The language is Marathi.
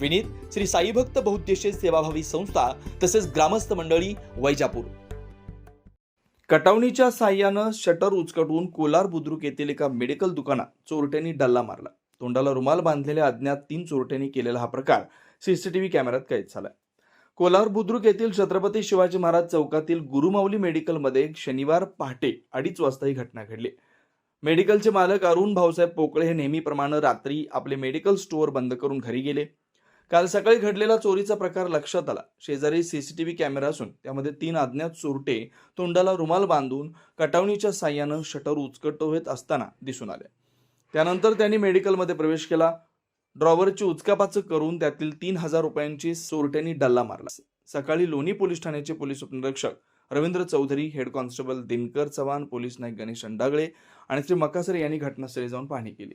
विनीत श्री साईभक्त बहुद्देशीय सेवाभावी संस्था तसेच ग्रामस्थ मंडळी वैजापूर. कटावणीच्या साह्यानं शटर उचकटून कोलार बुद्रुक येथील एका मेडिकल दुकानात चोरट्यांनी डल्ला मारला. तोंडाला रुमाल बांधलेल्या अज्ञात तीन चोरट्यांनी केलेला हा प्रकार सीसीटीव्ही कॅमेऱ्यात कैद झाला. कोलार बुद्रुक येथील छत्रपती शिवाजी महाराज चौकातील गुरुमाऊली मेडिकलमध्ये शनिवार पहाटे अडीच वाजता ही घटना घडली. मेडिकलचे मालक अरुण भाऊसाहेब पोकळे हे नेहमीप्रमाणे रात्री आपले मेडिकल स्टोअर बंद करून घरी गेले. काल सकाळी घडलेला चोरीचा प्रकार लक्षात आला. शेजारी सीसीटीव्ही कॅमेरा असून त्यामध्ये तीन अज्ञात चोरटे तोंडाला रुमाल बांधून कटावणीच्या साह्यानं शटर उचकटवत असताना दिसून आले. त्यानंतर त्यांनी मेडिकलमध्ये प्रवेश केला. ड्रॉवरची उचकापाचक करून त्यातील तीन हजार रुपयांची चोरट्यांनी डल्ला मारला. सकाळी लोणी पोलीस ठाण्याचे पोलीस उपनिरीक्षक Ravindra Chaudhari head constable Dinkar Chavan police Naik Ganesh Andagale आणि श्री मकासरे यांनी घटनास्थळी जाऊन पाहणी केली.